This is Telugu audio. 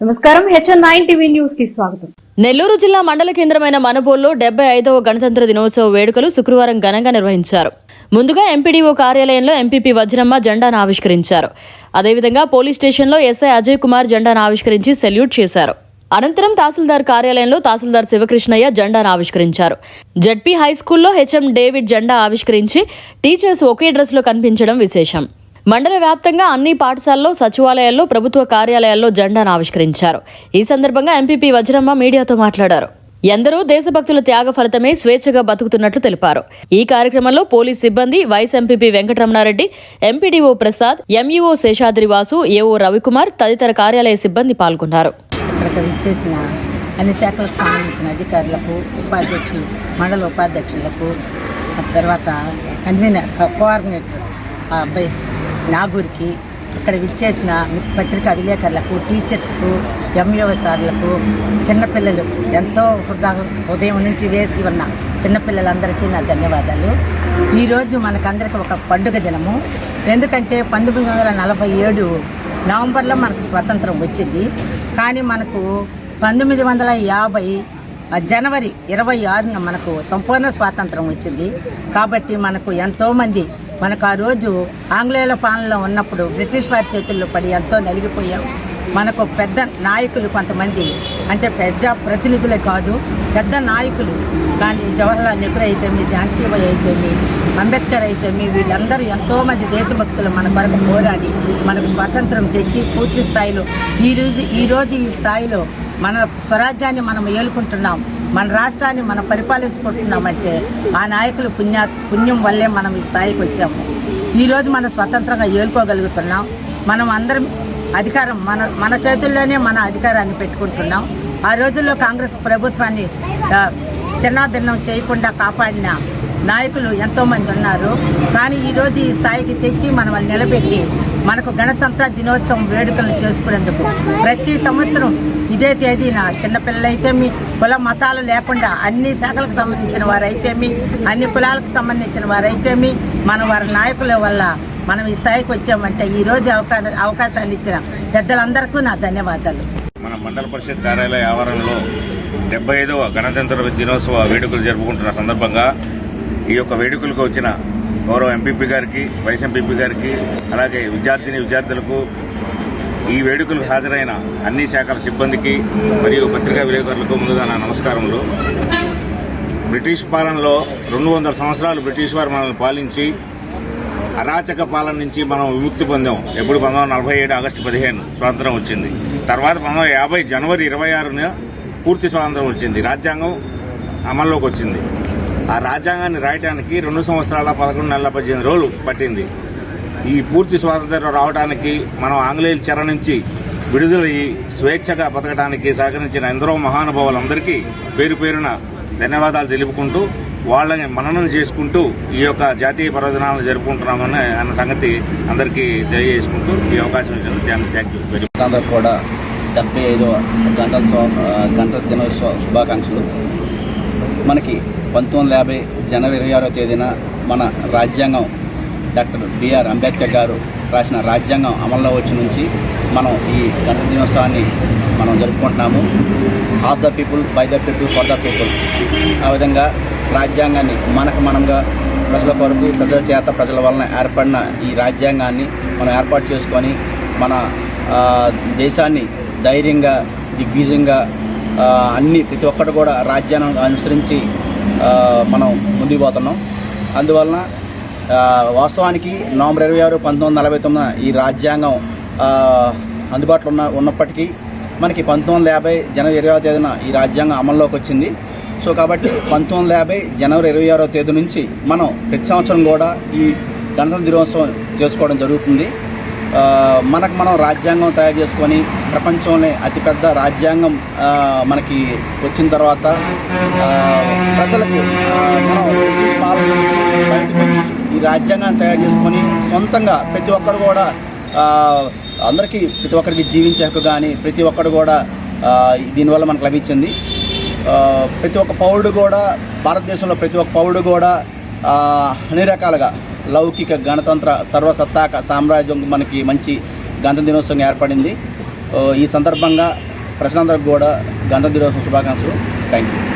నమస్కారం. హెచ్ఎన్ నైన్ టీవీ న్యూస్కి స్వాగతం. నెల్లూరు జిల్లా మండల కేంద్రమైన మనబోల్లో డెబ్బై ఐదవ గణతంత్ర దినోత్సవ వేడుకలు శుక్రవారం ఘనంగా నిర్వహించారు. ముందుగా ఎంపీడీఓ కార్యాలయంలో ఎంపీపీ వజ్రమ్మ జెండాను ఆవిష్కరించారు. అదేవిధంగా పోలీస్ స్టేషన్లో ఎస్ఐ అజయ్ కుమార్ జెండాను ఆవిష్కరించి సెల్యూట్ చేశారు. అనంతరం తహసీల్దార్ కార్యాలయంలో తహసీల్దార్ శివకృష్ణయ్య జెండాను ఆవిష్కరించారు. జడ్పీ హై స్కూల్లో హెచ్ఎం డేవిడ్ జెండా ఆవిష్కరించి టీచర్స్ ఒకే డ్రెస్లో కనిపించడం విశేషం. మండల వ్యాప్తంగా అన్ని పాఠశాలల్లో సచివాలయాల్లో ప్రభుత్వ కార్యాలయాల్లో జెండాను ఆవిష్కరించారు. ఈ సందర్భంగా ఎంపీపీ వజ్రమ్మ మీడియాతో మాట్లాడారు. ఎందరో దేశభక్తుల త్యాగ ఫలితమే స్వేచ్ఛగా బతుకుతున్నట్లు తెలిపారు. ఈ కార్యక్రమంలో పోలీస్ సిబ్బంది vice MPP Venkataramanareddy MPDO Prasad MEO Seshadri Vasu AO Ravikumar తదితర కార్యాలయ సిబ్బంది పాల్గొన్నారు. అన్ని శాఖలకు సంబంధించిన అధికారులకు ఉపాధ్యక్షులు మండల ఉపాధ్యక్షులకు తర్వాత కన్వీనర్ కోఆర్డినేటర్ అబ్బాయి నాగూరికి ఇక్కడ విచ్చేసిన పత్రికా విలేకరులకు టీచర్స్కు ఎంఈఓ సార్లకు చిన్నపిల్లలు ఎంతో ఉదయం నుంచి వేసి ఉన్న చిన్నపిల్లలందరికీ నా ధన్యవాదాలు. ఈరోజు మనకందరికీ ఒక పండుగ దినము. ఎందుకంటే పంతొమ్మిది వందల నలభై ఏడు నవంబర్లో మనకు స్వతంత్రం వచ్చింది. కానీ మనకు పంతొమ్మిది వందల యాభై జనవరి ఇరవై ఆరున మనకు సంపూర్ణ స్వాతంత్రం వచ్చింది. కాబట్టి మనకు ఎంతోమంది మనకు ఆ రోజు ఆంగ్లేయుల పాలనలో ఉన్నప్పుడు బ్రిటిష్ వారి చేతుల్లో పడి ఎంతో నలిగిపోయాం. మనకు పెద్ద నాయకులు కొంతమంది అంటే పెద్ద ప్రతినిధులే కాదు పెద్ద నాయకులు కానీ జవహర్లాల్ నెహ్రూ అయితేమి ఝాన్సీబాయి అయితేమి అంబేద్కర్ అయితేమి వీళ్ళందరూ ఎంతోమంది దేశభక్తులు మన కొరకు పోరాడి మనకు స్వాతంత్రం తెచ్చి పూర్తి స్థాయిలో ఈ రోజు ఈ ఈ స్థాయిలో మన స్వరాజ్యాన్ని మనం ఏలుకుంటున్నాం మన రాష్ట్రాన్ని మనం పరిపాలించుకుంటున్నామంటే ఆ నాయకులు పుణ్య పుణ్యం వల్లే మనం ఈ స్థాయికి వచ్చాము ఈరోజు మనం స్వతంత్రంగా ఏలుకోగలుగుతున్నాం. మనం అందరం అధికారం మన మన చేతుల్లోనే మన అధికారాన్ని పెట్టుకుంటున్నాం. ఆ రోజుల్లో కాంగ్రెస్ ప్రభుత్వాన్ని చిన్నాభిన్నం చేయకుండా కాపాడిన నాయకులు ఎంతోమంది ఉన్నారు. కానీ ఈరోజు ఈ స్థాయికి తెచ్చి మనల్ని నిలబెట్టి మనకు గణతంత్ర దినోత్సవం వేడుకలను చేసుకునేందుకు ప్రతి సంవత్సరం ఇదే తేదీన చిన్నపిల్లలైతేమి కుల మతాలు లేకుండా అన్ని శాఖలకు సంబంధించిన వారైతేమి అన్ని కులాలకు సంబంధించిన వారైతేమి మన వారి నాయకుల వల్ల మనం ఈ స్థాయికి వచ్చామంటే ఈరోజు అవకా అవకాశాన్ని ఇచ్చిన పెద్దలందరికీ నా ధన్యవాదాలు. మన మండల పరిషత్ కార్యాలయ ఆవరణలో డెబ్బై ఐదవ గణతంత్ర దినోత్సవ వేడుకలు జరుపుకుంటున్న సందర్భంగా ఈ యొక్క వేడుకలకు వచ్చిన గౌరవ ఎంపీపీ గారికి వైస్ ఎంపీపీ గారికి అలాగే విద్యార్థిని విద్యార్థులకు ఈ వేడుకలకు హాజరైన అన్ని శాఖల సిబ్బందికి మరియు పత్రికా విలేకరులకు ముందుగా నా నమస్కారములు. బ్రిటిష్ పాలనలో రెండు వందల సంవత్సరాలు బ్రిటిష్ వారు మనల్ని పాలించి అరాచక పాలన నుంచి మనం విముక్తి పొందాం. ఎప్పుడు పంతొమ్మిది వందల నలభై ఏడు ఆగస్టు పదిహేను స్వాతంత్రం వచ్చింది. తర్వాత పంతొమ్మిది వందల యాభై జనవరి ఇరవై ఆరున పూర్తి స్వాతంత్రం వచ్చింది. రాజ్యాంగం అమల్లోకి వచ్చింది. ఆ రాజ్యాంగాన్ని రాయటానికి రెండు సంవత్సరాల పదకొండు నెలల పద్దెనిమిది రోజులు పట్టింది ఈ పూర్తి స్వాతంత్రం రావడానికి మనం ఆంగ్లేయుల చెర నుంచి విడుదలయ్యి స్వేచ్ఛగా బతకడానికి సహకరించిన ఎందరో మహానుభావులందరికీ పేరు పేరున ధన్యవాదాలు తెలుపుకుంటూ వాళ్ళని మననం చేసుకుంటూ ఈ యొక్క జాతీయ పర్వదినాలను జరుపుకుంటున్నామని అన్న సంగతి అందరికీ తెలియజేసుకుంటూ ఈ అవకాశం ఇచ్చినందుకు థ్యాంక్ యూ వెరీ మచ్. కూడా డెబ్బై ఐదవ గణతంత్ర గణతంత్ర దినోత్సవ శుభాకాంక్షలు మనకి పంతొమ్మిది వందల యాభై జనవరి ఇరవై ఆరో తేదీన మన రాజ్యాంగం డాక్టర్ బిఆర్ అంబేద్కర్ గారు రాసిన రాజ్యాంగం అమల్లో వచ్చి నుంచి మనం ఈ గణతంత్ర దినోత్సవాన్ని మనం జరుపుకుంటున్నాము. Of the people by the people for the people ఆ విధంగా రాజ్యాంగాన్ని మనకు మనంగా ప్రజల కొరకు ప్రజల చేత ప్రజల వలన ఏర్పడిన ఈ రాజ్యాంగాన్ని మనం ఏర్పాటు చేసుకొని మన దేశాన్ని ధైర్యంగా దిగ్విజయంగా అన్ని ప్రతి ఒక్కటి కూడా రాజ్యాంగం అనుసరించి మనం ముందుకు పోతున్నాం. అందువలన వాస్తవానికి నవంబర్ ఇరవై ఆరు పంతొమ్మిది వందల నలభై తొమ్మిదిన ఈ రాజ్యాంగం అందుబాటులో ఉన్న ఉన్నప్పటికీ మనకి పంతొమ్మిది వందల యాభై జనవరి ఇరవై తేదీన ఈ రాజ్యాంగం అమల్లోకి వచ్చింది. సో కాబట్టి పంతొమ్మిది వందల యాభై జనవరి ఇరవై ఆరో తేదీ నుంచి మనం ప్రతి సంవత్సరం కూడా ఈ గణతంత్ర దినోత్సవం చేసుకోవడం జరుగుతుంది. మనకు మనం రాజ్యాంగం తయారు చేసుకొని ప్రపంచంలోనే అతిపెద్ద రాజ్యాంగం మనకి వచ్చిన తర్వాత ఆ, ప్రజలకు మనం ఈ రాజ్యాంగాన్ని తయారు చేసుకొని సొంతంగా ప్రతి ఒక్కరు కూడా అందరికీ ప్రతి ఒక్కరికి జీవించే హక్కు కానీ ప్రతి ఒక్కరు కూడా దీనివల్ల మనకు లభించింది. ప్రతి ఒక్క పౌరుడు కూడా భారతదేశంలో ప్రతి ఒక్క పౌరుడు కూడా అన్ని రకాలుగా లౌకిక గణతంత్ర సర్వసత్తాక సామ్రాజ్యం మనకి మంచి గణతంత్ర దినోత్సవం ఏర్పడింది. ఈ సందర్భంగా ప్రజలందరికీ కూడా గణతంత్ర దినోత్సవం శుభాకాంక్షలు. Thank you